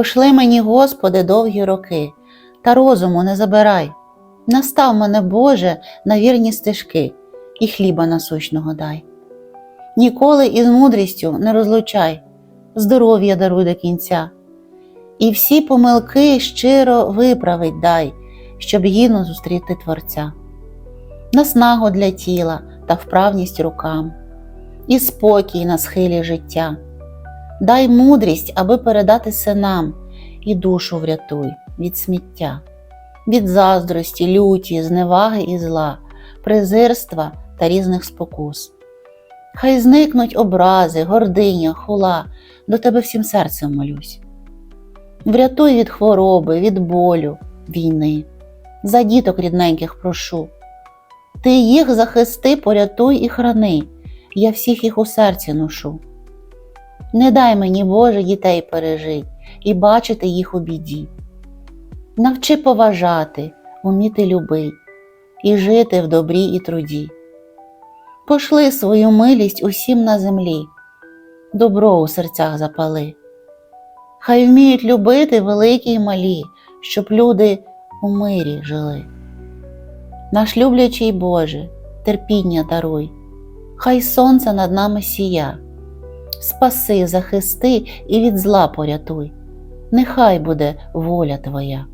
Пошли мені, Господи, довгі роки, та розуму не забирай. Настав мене, Боже, на вірні стежки і хліба насущного дай. Ніколи із мудрістю не розлучай, здоров'я даруй до кінця. І всі помилки щиро виправить дай, щоб гідно зустріти Творця, наснагу для тіла та вправність рукам, і спокій на схилі життя. Дай мудрість, аби передати синам, і душу врятуй від сміття, від заздрості, люті, зневаги і зла, презирства та різних спокус. Хай зникнуть образи, гординя, хула, до тебе всім серцем молюсь. Врятуй від хвороби, від болю, війни, за діток рідненьких прошу. Ти їх захисти, порятуй і храни, я всіх їх у серці ношу. Не дай мені, Боже, дітей пережить і бачити їх у біді. Навчи поважати, уміти любить і жити в добрі і труді. Пошли свою милість усім на землі, добро у серцях запали. Хай вміють любити великі й малі, щоб люди у мирі жили. Наш люблячий Боже, терпіння даруй, хай сонце над нами сія, спаси, захисти і від зла порятуй, нехай буде воля Твоя.